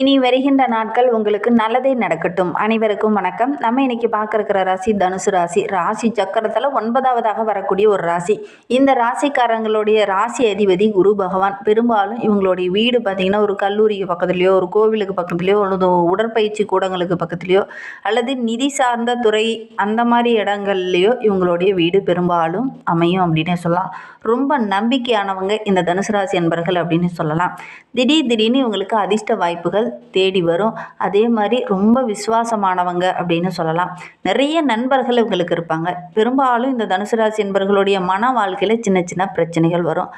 இனி வருகின்ற நாட்கள் உங்களுக்கு நல்லதே நடக்கட்டும். அனைவருக்கும் வணக்கம். நம்ம இன்னைக்கு பார்க்க ராசி தனுசு ராசி. ராசி சக்கரத்தில் ஒன்பதாவதாக வரக்கூடிய ஒரு ராசி. இந்த ராசிக்காரங்களுடைய ராசி அதிபதி குரு பகவான். பெரும்பாலும் இவங்களுடைய வீடு பார்த்திங்கன்னா ஒரு கல்லூரிக்கு பக்கத்துலேயோ ஒரு கோவிலுக்கு பக்கத்துலேயோ அல்லது உடற்பயிற்சி கூடங்களுக்கு பக்கத்துலேயோ அல்லது நிதி சார்ந்த துறை அந்த மாதிரி இடங்கள்லையோ இவங்களுடைய வீடு பெரும்பாலும் அமையும் அப்படின்னே சொல்லலாம். ரொம்ப நம்பிக்கையானவங்க இந்த தனுசு ராசி என்பர்கள் அப்படின்னு சொல்லலாம். திடீர் திடீர்னு இவங்களுக்கு அதிர்ஷ்ட வாய்ப்புகள் தேடி வரும். அதே மாதிரி ரொம்ப விசுவாசமானவங்க அப்படின்னு சொல்லலாம். நிறைய நண்பர்கள் இவங்களுக்கு இருப்பாங்க. பெரும்பாலும் இந்த தனுசு ராசி என்பர்களுடைய மன வாழ்க்கையில் சின்ன சின்ன பிரச்சனைகள் வரும்.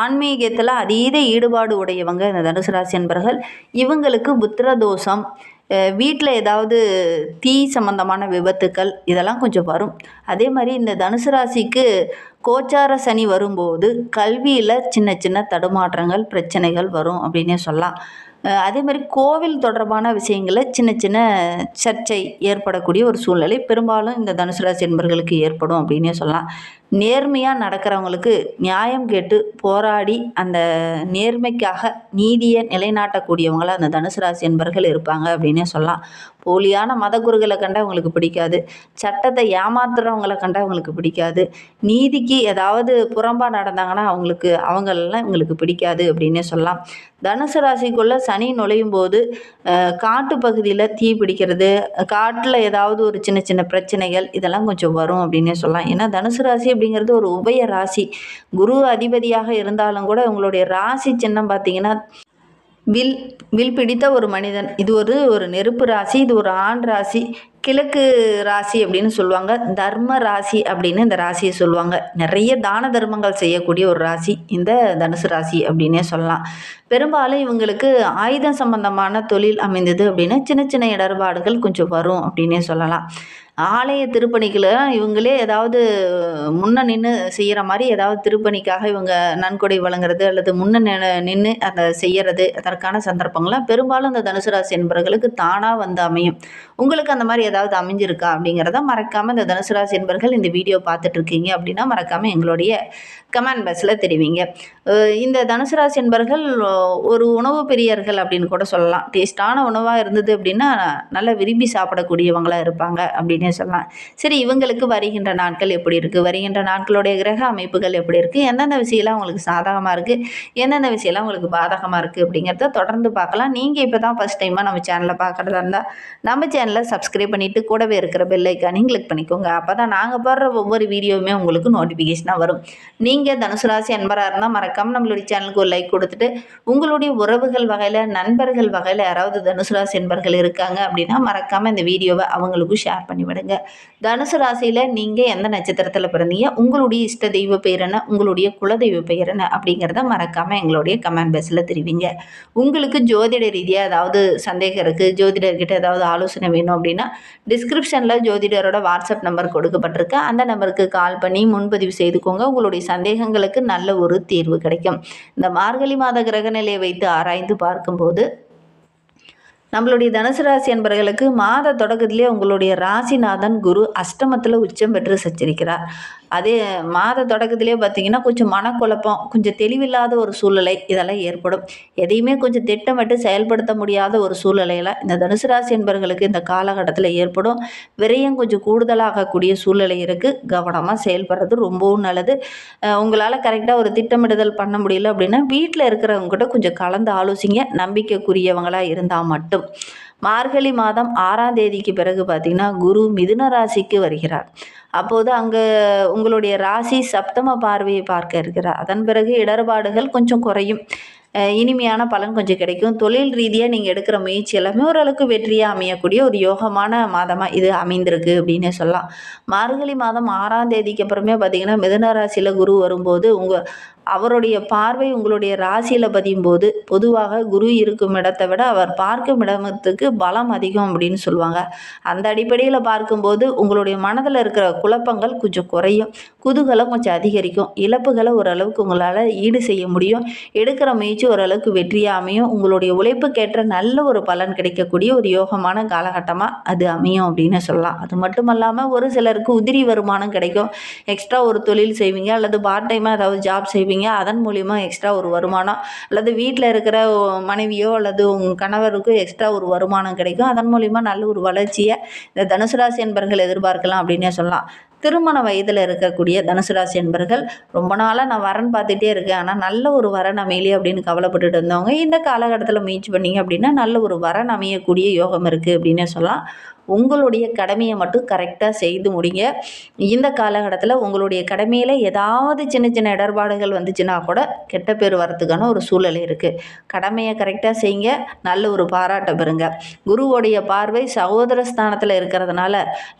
ஆன்மீகத்தில் அதீத ஈடுபாடு உடையவங்க இந்த தனுசு ராசி என்பர்கள். இவங்களுக்கு புத்திர தோஷம் வீட்டில் ஏதாவது தீ சம்மந்தமான விபத்துக்கள் இதெல்லாம் கொஞ்சம் வரும். அதே மாதிரி இந்த தனுசு ராசிக்கு கோச்சார சனி வரும்போது கல்வியில் சின்ன சின்ன தடுமாற்றங்கள் பிரச்சனைகள் வரும் அப்படின்னே சொல்லலாம். அதே மாதிரி கோவில் தொடர்பான விஷயங்களில் சின்ன சின்ன சர்ச்சை ஏற்படக்கூடிய ஒரு சூழ்நிலை. பெரும்பாலும் இந்த தனுசு ராசி என்பர்களுக்கு ஏற்படும் அப்படின்னே சொல்லலாம். நேர்மையாக நடக்கிறவங்களுக்கு நியாயம் கேட்டு போராடி அந்த நேர்மைக்காக நீதியை நிலைநாட்டக்கூடியவங்களாக அந்த தனுசு ராசி என்பர்கள் இருப்பாங்க அப்படின்னே சொல்லலாம். போலியான மதகுருகளை கண்டா அவங்களுக்கு பிடிக்காது. சட்டத்தை ஏமாத்துறவங்களை கண்டா அவங்களுக்கு பிடிக்காது. நீதிக்கு ஏதாவது புறம்பாக நடந்தாங்கன்னா அவங்களுக்கு அவங்களெல்லாம் இவங்களுக்கு பிடிக்காது அப்படின்னே சொல்லலாம். தனுசு ராசிக்குள்ளே சனி நுழையும் போது காட்டு பகுதியில் தீ பிடிக்கிறது காட்டில் ஏதாவது ஒரு சின்ன சின்ன பிரச்சனைகள் இதெல்லாம் கொஞ்சம் வரும் அப்படின்னே சொல்லலாம். ஏன்னா தனுசு ராசி அப்படிங்கிறது ஒரு உபய ராசி. குரு அதிபதியாக இருந்தாலும் கூட உங்களுடைய ராசி சின்னம் பார்த்தீங்கன்னா வில் வில் பிடித்த ஒரு மனிதன். இது ஒரு ஒரு நெருப்பு ராசி இது ஒரு ஆண் ராசி கிழக்கு ராசி அப்படின்னு சொல்லுவாங்க. தர்ம ராசி அப்படின்னு இந்த ராசியை சொல்லுவாங்க. நிறைய தான தர்மங்கள் செய்யக்கூடிய ஒரு ராசி இந்த தனுசு ராசி அப்படின்னே சொல்லலாம். பெரும்பாலும் இவங்களுக்கு ஆயுதம் சம்பந்தமான தொழில் அமைந்தது அப்படின்னா சின்ன சின்ன இடர்பாடுகள் கொஞ்சம் வரும் அப்படின்னே சொல்லலாம். ஆலய திருப்பணிகளை இவங்களே ஏதாவது முன்ன நின்று செய்கிற மாதிரி ஏதாவது திருப்பணிக்காக இவங்க நன்கொடை வழங்குறது அல்லது முன்ன நின்று அதை செய்யறது அதற்கான சந்தர்ப்பங்கள்லாம் பெரும்பாலும் இந்த தனுசு ராசி என்பவர்களுக்கு தானாக வந்து அமையும். உங்களுக்கு அந்த மாதிரி ஏதாவது அமைஞ்சிருக்கா அப்படிங்கிறத மறக்காமல் இந்த தனுசு ராசி என்பர்கள் இந்த வீடியோ பார்த்துட்டு இருக்கீங்க அப்படின்னா மறக்காமல் எங்களுடைய கமெண்ட் பாக்ஸில் தெரிவிங்க. இந்த தனுசு ராசி என்பர்கள் ஒரு உணவு பெரியர்கள் அப்படின்னு கூட சொல்லலாம். டேஸ்டான உணவாக இருந்தது அப்படின்னா நல்லா விரும்பி சாப்பிடக்கூடியவங்களாக இருப்பாங்க அப்படின்னு சொல்லலாம். சரி இவங்களுக்கு வருகின்ற நாட்கள் எப்படி இருக்குது வருகின்ற நாட்களுடைய கிரக அமைப்புகள் எப்படி இருக்குது எந்தெந்த விஷயம்லாம் உங்களுக்கு சாதகமாக இருக்குது எந்தெந்த விஷயம்லாம் உங்களுக்கு பாதகமாக இருக்குது அப்படிங்கிறத தொடர்ந்து பார்க்கலாம். நீங்கள் இப்போ தான் ஃபஸ்ட் டைமாக நம்ம சேனலை பார்க்குறதா இருந்தால் நம்ம சேனலை சப்ஸ்கிரைப் பண்ணிவிட்டு கூடவே இருக்கிற பெல்லைக்கானையும் கிளிக் பண்ணிக்கோங்க. அப்போ தான் நாங்கள் போடுற ஒவ்வொரு வீடியோவுமே உங்களுக்கு நோட்டிஃபிகேஷனாக வரும். நீங்கள் தனுசு ராசி அன்பராக இருந்தால் மறக்காமல் நம்மளுடைய சேனலுக்கு ஒரு லைக் கொடுத்துட்டு உங்களுடைய உறவுகள் வகையில் நண்பர்கள் வகையில் யாராவது தனுசு ராசி என்பர்கள் இருக்காங்க அப்படின்னா மறக்காமல் இந்த வீடியோவை அவங்களுக்கும் ஷேர் பண்ணி விடுங்க தனுசு ராசியில் நீங்கள் எந்த நட்சத்திரத்தில் பிறந்தீங்க? உங்களுடைய இஷ்ட தெய்வ பெயர் என்ன? உங்களுடைய குலதெய்வ பெயர் என்ன? அப்படிங்கிறத மறக்காமல் எங்களுடைய கமெண்ட் பாக்ஸில் தெரிவிங்க. உங்களுக்கு ஜோதிட ரீதியாக ஏதாவது சந்தேகம் இருக்குது ஜோதிடர்கிட்ட ஏதாவது ஆலோசனை வேணும் அப்படின்னா டிஸ்கிரிப்ஷனில் ஜோதிடரோட வாட்ஸ்அப் நம்பர் கொடுக்கப்பட்டிருக்கு. அந்த நம்பருக்கு கால் பண்ணி முன்பதிவு செய்துக்கோங்க. உங்களுடைய சந்தேகங்களுக்கு நல்ல ஒரு தீர்வு கிடைக்கும். இந்த மார்கழி மாத கிரக நிலையை வைத்து ஆராய்ந்து பார்க்கும்போது நம்மளுடைய தனுசு ராசி என்பவர்களுக்கு மாத தொடக்கத்திலே உங்களுடைய ராசிநாதன் குரு அஷ்டமத்தில் உச்சம் பெற்று சச்சரிக்கிறார் அதே மாத தொடக்கத்திலே பார்த்தீங்கன்னா கொஞ்சம் மனக்குழப்பம் கொஞ்சம் தெளிவில்லாத ஒரு சூழ்நிலை இதெல்லாம் ஏற்படும். எதையுமே கொஞ்சம் திட்டமிட்டு செயல்படுத்த முடியாத ஒரு சூழ்நிலையில் இந்த தனுசு ராசி என்பவர்களுக்கு இந்த காலகட்டத்தில் ஏற்படும். விரயம் கொஞ்சம் கூடுதலாகக்கூடிய சூழ்நிலை இருக்குது கவனமாக செயல்படுறது ரொம்பவும் நல்லது. உங்களால் கரெக்டாக ஒரு திட்டமிடுதல் பண்ண முடியல அப்படின்னா வீட்டில் இருக்கிறவங்க கிட்ட கொஞ்சம் கலந்து ஆலோசிங்க. நம்பிக்கைக்குரியவங்களாக இருந்தால் மட்டும். மார்கழி மாதம் ஆறாம் தேதிக்கு பிறகு பார்த்திங்கன்னா குரு மிதுன ராசிக்கு வருகிறார். அப்போது அங்கே உங்களுடைய ராசி சப்தம பார்வையை பார்க்க இருக்கிறார். அதன் பிறகு இடர்பாடுகள் கொஞ்சம் குறையும். இனிமையான பலன் கொஞ்சம் கிடைக்கும். தொழில் ரீதியாக நீங்கள் எடுக்கிற முயற்சி எல்லாமே ஓரளவுக்கு வெற்றியாக அமையக்கூடிய ஒரு யோகமான மாதமாக இது அமைந்திருக்கு அப்படின்னு சொல்லலாம். மார்கழி மாதம் ஆறாம் தேதிக்கு அப்புறமே பார்த்திங்கன்னா மிதுன ராசியில் குரு வரும்போது உங்கள் அவருடைய பார்வை உங்களுடைய ராசியில் பதியும் போது பொதுவாக குரு இருக்கும் இடத்தை விட அவர் பார்க்கும் இடத்துக்கு பலம் அதிகம் அப்படின்னு சொல்லுவாங்க. அந்த அடிப்படையில் பார்க்கும்போது உங்களுடைய மனதில் இருக்கிற குழப்பங்கள் கொஞ்சம் குறையும். குதூகலம் கொஞ்சம் அதிகரிக்கும். இழப்புகளை ஓரளவுக்கு உங்களால் ஈடு செய்ய முடியும். எடுக்கிற முயற்சி ஓரளவுக்கு வெற்றியாக அமையும். உங்களுடைய உழைப்புக்கேற்ற நல்ல ஒரு பலன் கிடைக்கக்கூடிய ஒரு யோகமான காலகட்டமாக அது அமையும் அப்படின்னு சொல்லலாம். அது மட்டும் இல்லாமல் ஒரு சிலருக்கு உதிரி வருமானம் கிடைக்கும். எக்ஸ்ட்ரா ஒரு தொழில் செய்வீங்க அல்லது பார்ட் டைமாக ஏதாவது ஜாப் செய்வீங்க. அதன் மூலிமா எக்ஸ்ட்ரா ஒரு வருமானம் அல்லது வீட்டில் இருக்கிற மனைவியோ அல்லது உங்கள் கணவருக்கு எக்ஸ்ட்ரா ஒரு வருமானம் கிடைக்கும். அதன் மூலிமா நல்ல ஒரு வளர்ச்சியை இந்த தனுசு ராசி என்பர்கள் எதிர்பார்க்கலாம் அப்படின்னே சொல்லலாம். திருமண வயதில் இருக்கக்கூடிய தனுசு ராசி என்பர்கள் ரொம்ப நாளாக நான் வரன் பார்த்துட்டே இருக்கேன். ஆனால் நல்ல ஒரு வரன் அமையலையே அப்படின்னு கவலைப்பட்டுட்டு இருந்தவங்க இந்த காலகட்டத்தில் முயற்சி பண்ணிங்க அப்படின்னா நல்ல ஒரு வரன் அமையக்கூடிய யோகம் இருக்குது அப்படின்னே சொல்லலாம். உங்களுடைய கடமையை மட்டும் கரெக்டாக செய்து முடிங்க. இந்த காலகட்டத்தில் உங்களுடைய கடமையில் ஏதாவது சின்ன சின்ன இடர்பாடுகள் வந்துச்சுன்னா கூட கெட்ட பேர் வரத்துக்கான ஒரு சூழல் இருக்குது கடமையை கரெக்டாக செய்யுங்க. நல்ல ஒரு பாராட்டை பெறுங்க. குருவோடைய பார்வை சகோதர ஸ்தானத்தில் இருக்கிறதுனால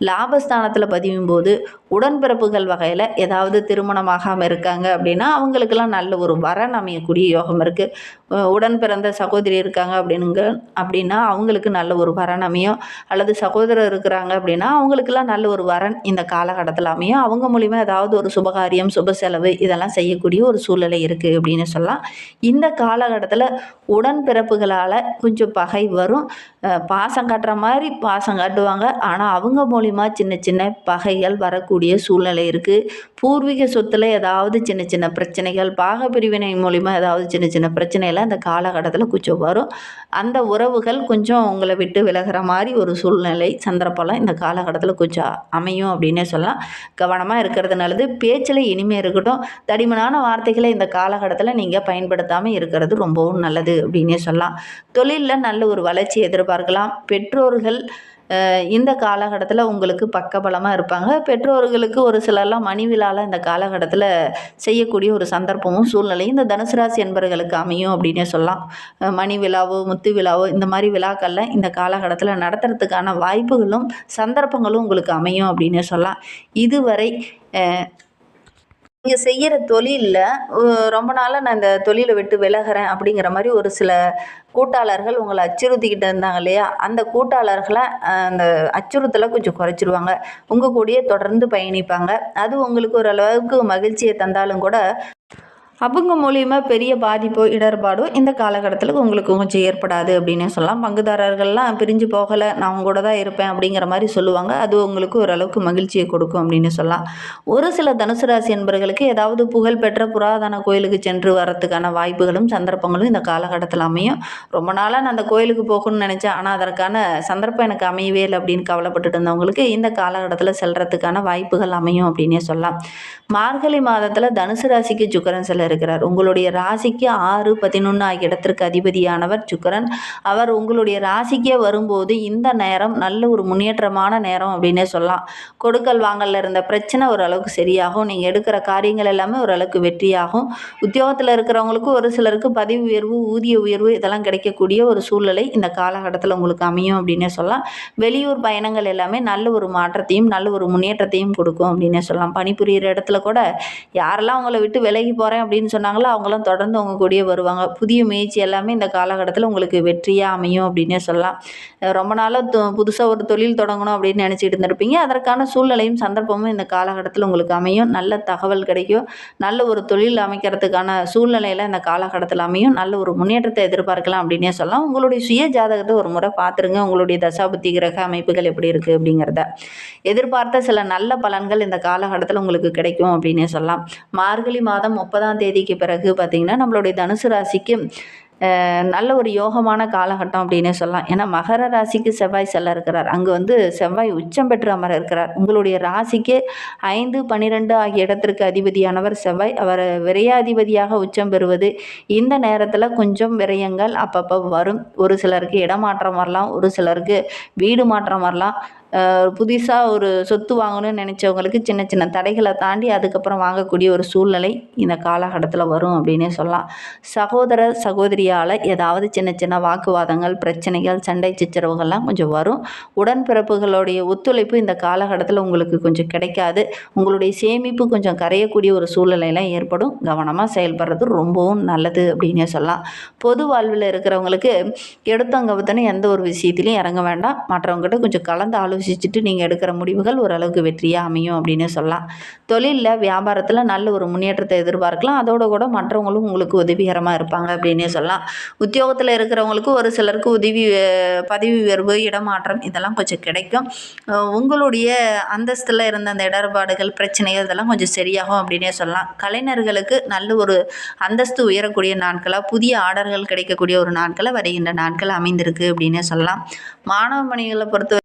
லாபஸ்தானத்தில் பதியும் போது உடன்பிறப்புகள் வகையில் ஏதாவது திருமணமாகாமல் இருக்காங்க அப்படின்னா அவங்களுக்கெல்லாம் நல்ல ஒரு வரன் அமையக்கூடிய யோகம் இருக்குது உடன் பிறந்த சகோதரி இருக்காங்க அப்படின்னுங்க அப்படின்னா அவங்களுக்கு நல்ல ஒரு வரன் அமையும். அல்லது சகோதரர் இருக்கிறாங்க அப்படின்னா அவங்களுக்கெல்லாம் நல்ல ஒரு வரன் இந்த காலகட்டத்தில் அமையும். அவங்க மூலிமா ஏதாவது ஒரு சுபகாரியம் சுப செலவு இதெல்லாம் செய்யக்கூடிய ஒரு சூழ்நிலை இருக்குது அப்படின்னு சொல்லலாம். இந்த காலகட்டத்தில் உடன்பிறப்புகளால் கொஞ்சம் பகை வரும். பாசம் காட்டுற மாதிரி பாசம் காட்டுவாங்க. ஆனால் அவங்க மூலிமா சின்ன சின்ன பகைகள் வரக்கூடிய சூழ்நிலை இருக்குது பூர்வீக சொத்தில் ஏதாவது சின்ன சின்ன பிரச்சனைகள் பாக பிரிவினை மூலிமா ஏதாவது சின்ன சின்ன பிரச்சனைகள் பிரச்சனையெல்லாம் அந்த காலகட்டத்தில் கொஞ்சம் வரும். அந்த உறவுகள் கொஞ்சம் உங்களை விட்டு விலகிற மாதிரி ஒரு சூழ்நிலை சந்தர்ப்பம்லாம் இந்த காலகட்டத்தில் கொஞ்சம் அமையும் அப்படின்னே சொல்லலாம். கவனமாக இருக்கிறது நல்லது. பேச்சில் இனிமே இருக்கட்டும். தடிமனான வார்த்தைகளை இந்த காலகட்டத்தில் நீங்கள் பயன்படுத்தாமல் இருக்கிறது ரொம்பவும் நல்லது அப்படின்னே சொல்லலாம். தொழிலில் நல்ல ஒரு வளர்ச்சி எதிர்பார்க்கலாம். பெற்றோர்கள் இந்த காலகட்டத்தில் உங்களுக்கு பக்கபலமாக இருப்பாங்க. பெற்றோர்களுக்கு ஒரு சிலர்லாம் மணி விழாவில் இந்த காலகட்டத்தில் செய்யக்கூடிய ஒரு சந்தர்ப்பமும் சூழ்நிலையும் இந்த தனுசு ராசி என்பவர்களுக்கு அமையும் அப்படின்னே சொல்லலாம். மணி விழாவோ முத்து விழாவோ இந்த மாதிரி விழாக்களில் இந்த காலகட்டத்தில் நடத்துறதுக்கான வாய்ப்புகளும் சந்தர்ப்பங்களும் உங்களுக்கு அமையும் அப்படின்னே சொல்லலாம். இதுவரை நீங்கள் செய்கிற தொழிலில் ரொம்ப நாளாக நான் இந்த தொழிலை விட்டு விலகிறேன் அப்படிங்கிற மாதிரி ஒரு சில கூட்டாளர்கள் உங்களை அச்சுறுத்திக்கிட்டு இருந்தாங்க இல்லையா? அந்த கூட்டாளர்களை அந்த அச்சுறுத்தலை கொஞ்சம் குறைச்சிருவாங்க. உங்கள் கூடயே தொடர்ந்து பயணிப்பாங்க. அது உங்களுக்கு ஓரளவுக்கு மகிழ்ச்சியை தந்தாலும் கூட அவங்க மூலியமாக பெரிய பாதிப்போ இடர்பாடோ இந்த காலகட்டத்தில் உங்களுக்கு கொஞ்சம் ஏற்படாது அப்படின்னு சொல்லலாம். பங்குதாரர்கள்லாம் பிரிஞ்சு போகலை நான் அவங்க கூட தான் இருப்பேன் அப்படிங்கிற மாதிரி சொல்லுவாங்க. அது உங்களுக்கு ஓரளவுக்கு மகிழ்ச்சியை கொடுக்கும் அப்படின்னு சொல்லலாம். ஒரு சில தனுசு ராசி என்பர்களுக்கு ஏதாவது புகழ்பெற்ற புராதன கோயிலுக்கு சென்று வரத்துக்கான வாய்ப்புகளும் சந்தர்ப்பங்களும் இந்த காலகட்டத்தில் அமையும். ரொம்ப நாளாக நான் அந்த கோயிலுக்கு போகணும்னு நினச்சேன். ஆனால் அதற்கான சந்தர்ப்பம் எனக்கு அமையவே இல்லை அப்படின்னு கவலைப்பட்டுட்டு இருந்தவங்களுக்கு இந்த காலகட்டத்தில் செல்கிறதுக்கான வாய்ப்புகள் அமையும் அப்படின்னே சொல்லலாம். மார்கழி மாதத்தில் தனுசு ராசிக்கு சுக்கரன் செல்ல இருக்கிறார். உங்களுடைய ராசிக்கு ஆறு பதினொன்று ஆகிய இடத்திற்கு அதிபதியானவர் சுக்கரன். அவர் உங்களுடைய ராசிக்கே வரும்போது இந்த நேரம் நல்ல ஒரு முன்னேற்றமான நேரம் அப்படின்னே சொல்லலாம். கொடுக்கல் வாங்கல இருந்த பிரச்சனை ஓரளவுக்கு சரியாகும். நீங்கள் எடுக்கிற காரியங்கள் எல்லாமே ஓரளவுக்கு வெற்றியாகும். உத்தியோகத்தில் இருக்கிறவங்களுக்கு ஒரு சிலருக்கு பதவி உயர்வு ஊதிய உயர்வு இதெல்லாம் கிடைக்கக்கூடிய ஒரு சூழ்நிலை இந்த காலகட்டத்தில் உங்களுக்கு அமையும் அப்படின்னே சொல்லலாம். வெளியூர் பயணங்கள் எல்லாமே நல்ல ஒரு மாற்றத்தையும் நல்ல ஒரு முன்னேற்றத்தையும் கொடுக்கும் அப்படின்னே சொல்லலாம். பணிபுரிகிற இடத்துல கூட யாரெல்லாம் அவங்கள விட்டு விலகி போகிறேன் அப்படின்னு அப்படின்னு சொன்னாங்களோ அவங்களாம் தொடர்ந்து உங்கள் கூடயே வருவாங்க. புதிய முயற்சி எல்லாமே இந்த காலகட்டத்தில் உங்களுக்கு வெற்றியாக அமையும் அப்படின்னே சொல்லலாம். ரொம்ப நாளாக புதுசாக ஒரு தொழில் தொடங்கணும் அப்படின்னு நினச்சிட்டு இருந்திருப்பீங்க. அதற்கான சூழ்நிலையும் சந்தர்ப்பமும் இந்த காலகட்டத்தில் உங்களுக்கு அமையும். நல்ல தகவல் கிடைக்கும். நல்ல ஒரு தொழில் அமைக்கிறதுக்கான சூழ்நிலையில் இந்த காலகட்டத்தில் அமையும். நல்ல ஒரு முன்னேற்றத்தை எதிர்பார்க்கலாம் அப்படின்னே சொல்லலாம். உங்களுடைய சுய ஜாதகத்தை ஒரு முறை பார்த்துருங்க. உங்களுடைய தசாபுத்தி கிரக அமைப்புகள் எப்படி இருக்குது அப்படிங்கிறத. எதிர்பார்த்த சில நல்ல பலன்கள் இந்த காலகட்டத்தில் உங்களுக்கு கிடைக்கும் அப்படின்னே சொல்லலாம். மார்கழி மாதம் முப்பதாம் தேதி தேதிக்கு பிறகு பார்த்திங்கன்னா நம்மளுடைய தனுசு ராசிக்கு நல்ல ஒரு யோகமான காலகட்டம் அப்படின்னே சொல்லலாம். ஏன்னா மகர ராசிக்கு செவ்வாய் செல்ல இருக்கிறார். அங்கே வந்து செவ்வாய் உச்சம் பெற்று அமர இருக்கிறார். உங்களுடைய ராசிக்கு ஐந்து பன்னிரெண்டு ஆகிய இடத்திற்கு அதிபதியானவர் செவ்வாய். அவர் விரையாதிபதியாக உச்சம் பெறுவது இந்த நேரத்தில் கொஞ்சம் விரயங்கள் அப்பப்போ வரும். ஒரு சிலருக்கு இடமாற்றம் வரலாம் ஒரு சிலருக்கு வீடு மாற்றம் வரலாம். புதுசாக ஒரு சொத்து வாங்கணும்னு நினச்சவங்களுக்கு சின்ன சின்ன தடைகளை தாண்டி அதுக்கப்புறம் வாங்கக்கூடிய ஒரு சூழ்நிலை இந்த காலகட்டத்தில் வரும் அப்படின்னே சொல்லலாம். சகோதர சகோதரியால் ஏதாவது சின்ன சின்ன வாக்குவாதங்கள் பிரச்சனைகள் சண்டை சிச்சரவுகள்லாம் கொஞ்சம் வரும். உடன்பிறப்புகளுடைய ஒத்துழைப்பு இந்த காலகட்டத்தில் உங்களுக்கு கொஞ்சம் கிடைக்காது. உங்களுடைய சேமிப்பு கொஞ்சம் கரையக்கூடிய ஒரு சூழ்நிலையெல்லாம் ஏற்படும். கவனமாக செயல்படுறது ரொம்பவும் நல்லது அப்படின்னே சொல்லலாம். பொது வாழ்வில் இருக்கிறவங்களுக்கு எடுத்தவங்க எந்த ஒரு விஷயத்துலையும் இறங்க வேண்டாம். மற்றவங்ககிட்ட கொஞ்சம் கலந்து ஆலோ ஆலோசிச்சுட்டு நீங்கள் எடுக்கிற முடிவுகள் ஓரளவுக்கு வெற்றியாக அமையும் அப்படின்னு சொல்லலாம். தொழிலில் வியாபாரத்தில் நல்ல ஒரு முன்னேற்றத்தை எதிர்பார்க்கலாம். அதோட கூட மற்றவங்களும் உங்களுக்கு உதவிகரமாக இருப்பாங்க அப்படின்னே சொல்லலாம். உத்தியோகத்தில் இருக்கிறவங்களுக்கு ஒரு சிலருக்கு உதவி பதவி உயர்வு இடமாற்றம் இதெல்லாம் கொஞ்சம் கிடைக்கும். உங்களுடைய அந்தஸ்தில் இருந்த அந்த இடர்பாடுகள் பிரச்சனைகள் இதெல்லாம் கொஞ்சம் சரியாகும் அப்படின்னே சொல்லலாம். கலைஞர்களுக்கு நல்ல ஒரு அந்தஸ்து உயரக்கூடிய நாட்களாக புதிய ஆர்டர்கள் கிடைக்கக்கூடிய ஒரு நாட்களை வருகின்ற நாட்கள் அமைந்திருக்கு அப்படின்னே சொல்லலாம். மாணவ மணிகளை பொறுத்த